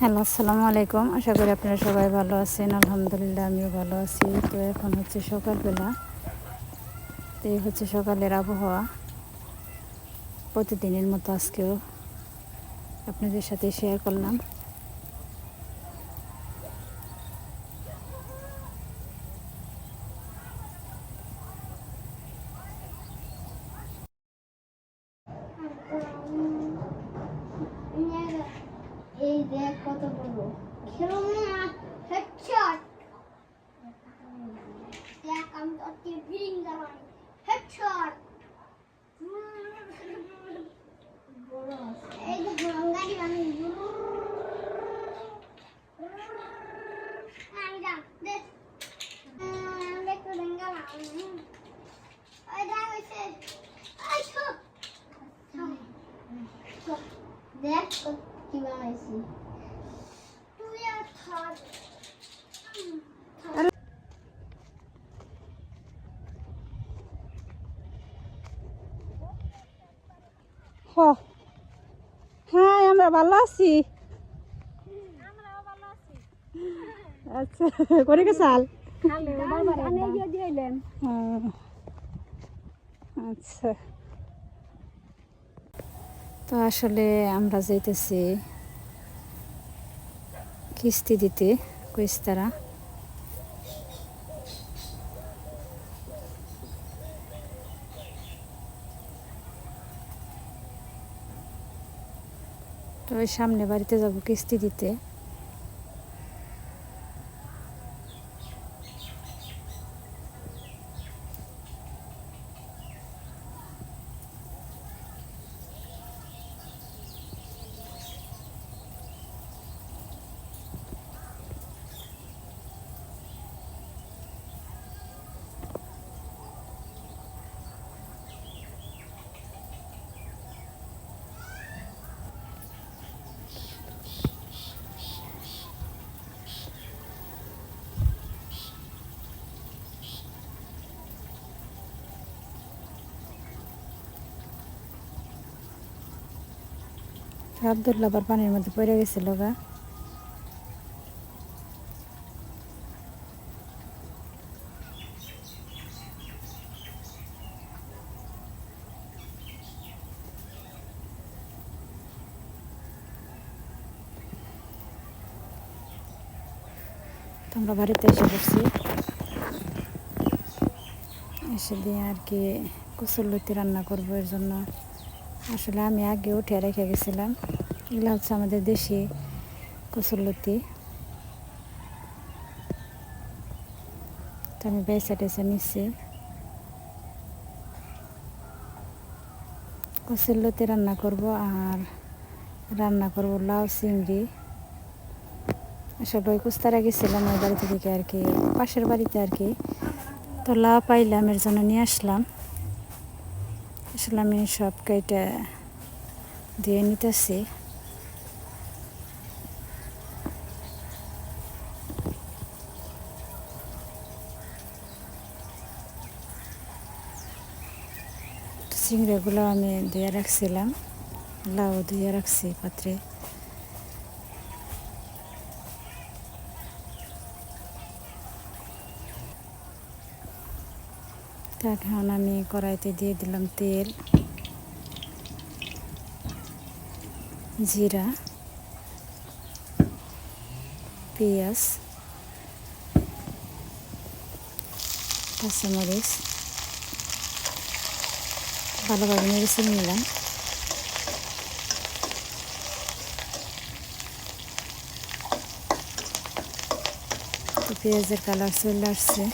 Hello, আসসালামু আলাইকুম। আশা করি আপনারা সবাই ভালো আছেন। আলহামদুলিল্লাহ, আমিও ভালো আছি। তো এখন হচ্ছে সকালবেলা। তো এই হচ্ছে সকালের আবহাওয়া। প্রতিদিনের মতো আজকেও আপনাদের সাথে শেয়ার করলাম। দেখ কত বড়। খেলনা হেডশট দেখ আমি তো আজকে ফিলিং দিলাম হেডশট এই যে গাড়ি বানাই আমি যাক দেখ দেখো ডেঙ্গালাম ওই দেখ হইছে আই ছোট দেখ কি বানাইছি তুই আর থাক হ্যাঁ আমরা ভালো আছি। আচ্ছা করে গেছাল আচ্ছা। তো আসলে আমরা কিস্তি দিতে কুইস্তারা তো ওই সামনে বাড়িতে যাব কিস্তি দিতে আবদুল্লাহ আবার পানির মধ্যে পড়ে গেছিল গা আমরা বাড়িতে এসে পড়ছি এসে দিয়ে আর কি কচুরলতি রান্না করব এর জন্য। আসলে আমি আগে উঠে রেখে গেছিলাম। এগুলো হচ্ছে আমাদের দেশি কচুরলতি। তো আমি বেছে টেছে নিচ্ছি। কচুরলতি রান্না করব আর রান্না করব লাউ, চিংড়ি। আসলে ওই কুস্তারা গেছিলাম ওই বাড়িতে থেকে আর কি, পাশের বাড়িতে আর কি। তো লাউ পাইলাম, এর জন্য নিয়ে আসলাম। আসলে আমি সব কেটে দিয়ে নিতেছি। চিংড়িগুলো আমি দিয়ে রাখছিলাম লাউ দিয়ে রাখছি পাত্রে। এখন আমি কড়াইতে দিয়ে দিলাম তেল, জিরা, পেঁয়াজ, কাঁচামরিচ, ভালোভাবে নেড়ে নিলাম। পেঁয়াজের কালার চলে আসছে।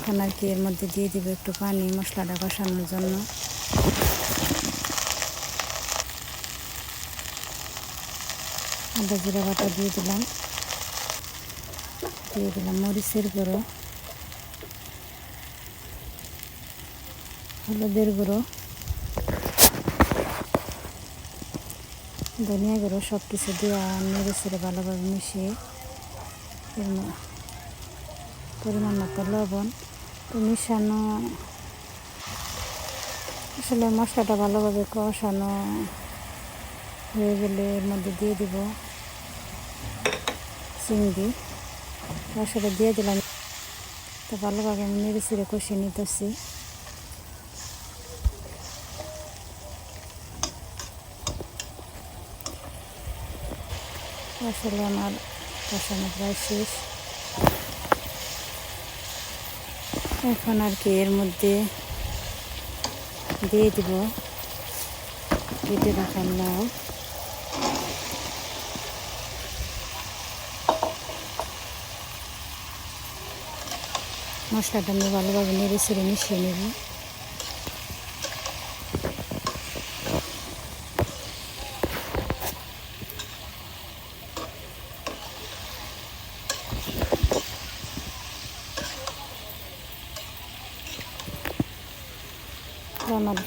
এখন আর কি এর মধ্যে দিয়ে দিব একটু পানি, মশলাটা কষানোর জন্য। আদা জিরা বাটা দিয়ে দিলাম। দিয়ে দিলাম মরিচের গুঁড়ো। হলুদের গুঁড়ো। ধনিয়া গুঁড়ো সব কিছু দিয়ে ছেড়ে ভালোভাবে মিশিয়ে পরিমাণ মতো লবণ তো মিশানো, আসলে মশলাটা ভালোভাবে কষানো হয়ে গেলে এর মধ্যে দিয়ে দিব চিংড়ি। মশলা দিয়ে দিলাম। তো ভালোভাবে আমি নেড়ে ছেড়ে কষিয়ে নিতেছি। আসলে আমার কষানো প্রায় শেষ। এখন আর কি এর মধ্যে দিয়ে দিব। কেটে রাখার নাও। মশলাটা আমি ভালোভাবে নেড়ে ছেড়ে মিশিয়ে নেব তো আমার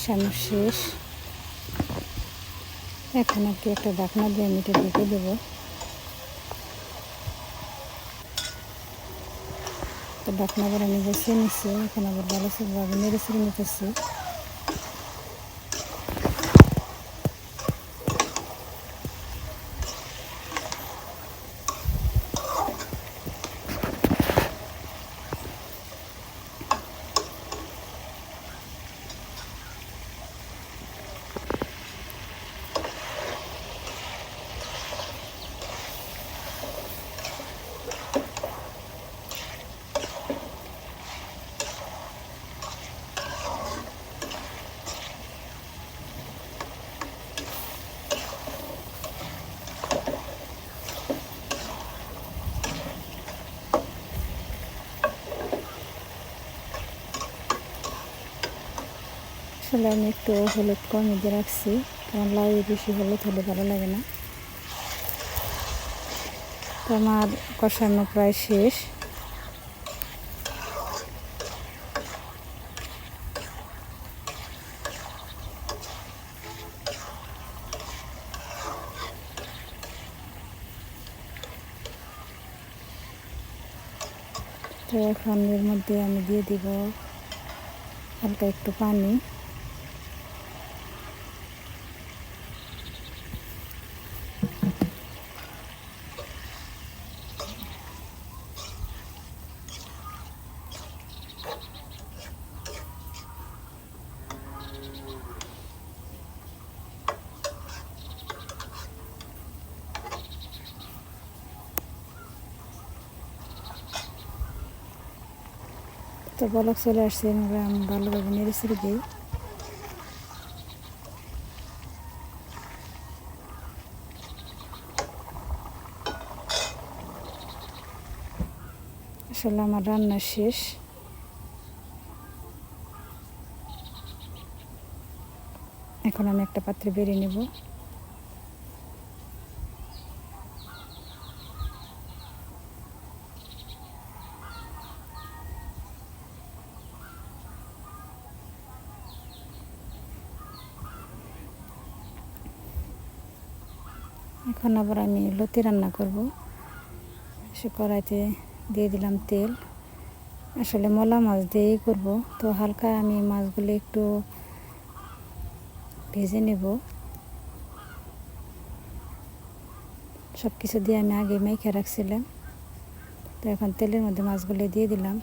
মিশানো শেষ। এখন আর কি একটা ডাকনা দিয়ে আমি এটা ঢেকে দেবো। তো ডাকনা আবার আমি বসিয়ে নিচ্ছি এখন আবার ভালো ভাবে নেড়ে ছেড়ে নিতেছি। আসলে আমি একটু হলুদ কমে দিয়ে রাখছি। কারণ লাউ বেশি হলুদ হলে ভালো লাগে না। তো আমার কষানো প্রায় শেষ। তো এখন এর মধ্যে আমি দিয়ে দিব হালকা একটু পানি। তো বলক চলে আসছে এভাবে আমি ভালোভাবে নেড়ে ছেড়ে দিই। আসলে আমার রান্না শেষ। এখন আমি একটা পাত্রে বেরিয়ে নেব। এখন আবার আমি লতি রান্না করব। সে কড়াইতে দিয়ে দিলাম তেল। আসলে মলা মাছ দিয়েই করব। তো হালকা আমি মাছগুলো একটু ভেজে নেব। সব কিছু দিয়ে আমি আগে মেখে রাখছিলাম। তো এখন তেলের মধ্যে মাছগুলো দিয়ে দিলাম।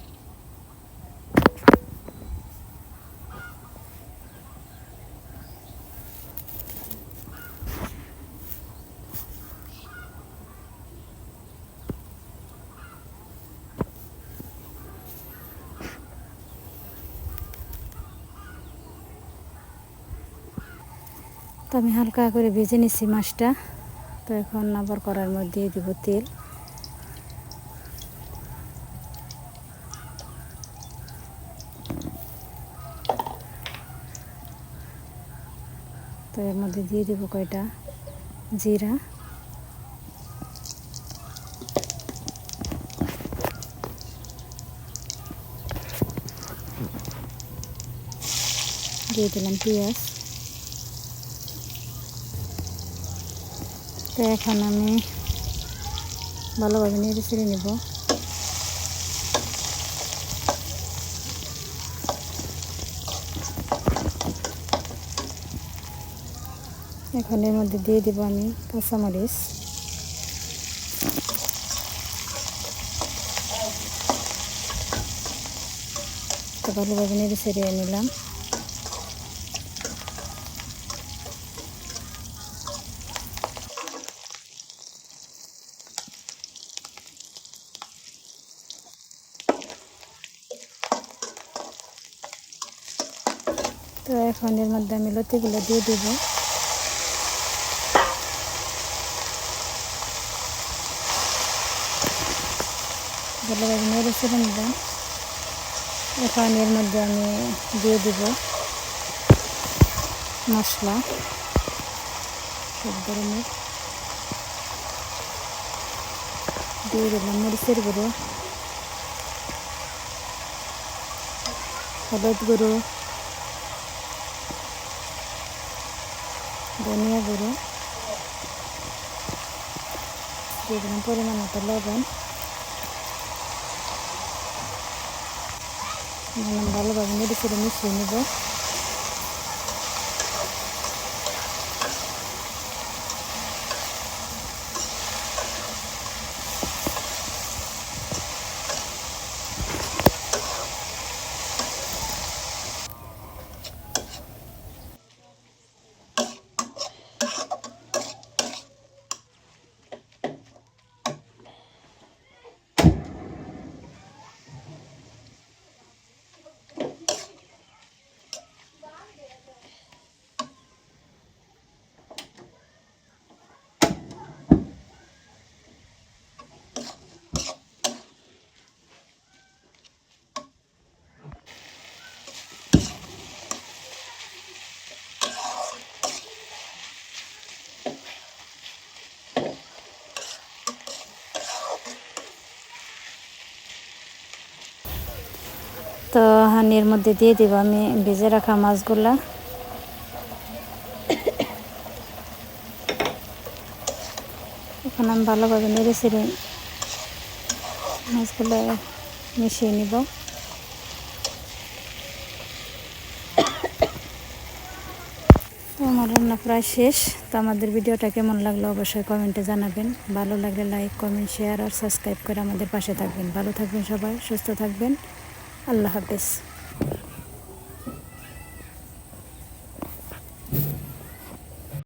তো আমি হালকা করে ভেজে নিচ্ছি মাছটা। তো এখন আবার করার মধ্যে দিব তেল। তো এর মধ্যে দিয়ে দিব কয়টা? জিরা। দিয়ে দিলাম পেঁয়াজ। তো এখন আমি ভালোভাবে নেড়ে ছেড়ে নেব। এখন এর মধ্যে দিয়ে দিব আমি কাঁচামরিচ। ভালোভাবে নেড়ে ছেড়িয়ে নিলাম। তো এখন এর মধ্যে আমি লতিগুলো দিয়ে দেব। নেড়ে ছেড়ে নিলাম। এখন এর মধ্যে আমি দিয়ে দেব মশলা। সব ধরনের দিয়ে দিলাম মরিচের গুঁড়ো। হলুদ গুঁড়ো। ধনিয়া গুঁড়ো দিয়ে দিলাম পরিমাণ মতো লবণ। ভালোভাবে মেডিসিনে মিশিয়ে নেব। তো হানির মধ্যে দিয়ে দিব। আমি ভেজে রাখা মাছগুলা। এখন আমি ভালোভাবে নেড়ে ছেড়ে মাছগুলো মিশিয়ে নিব। আমার রান্না প্রায় শেষ। তো আমাদের ভিডিওটা কেমন লাগল অবশ্যই কমেন্টে জানাবেন। ভালো লাগলে লাইক, কমেন্ট, শেয়ার আর সাবস্ক্রাইব করে আমাদের পাশে থাকবেন। ভালো থাকবেন সবাই, সুস্থ থাকবেন। আল্লাহ হাফেজ।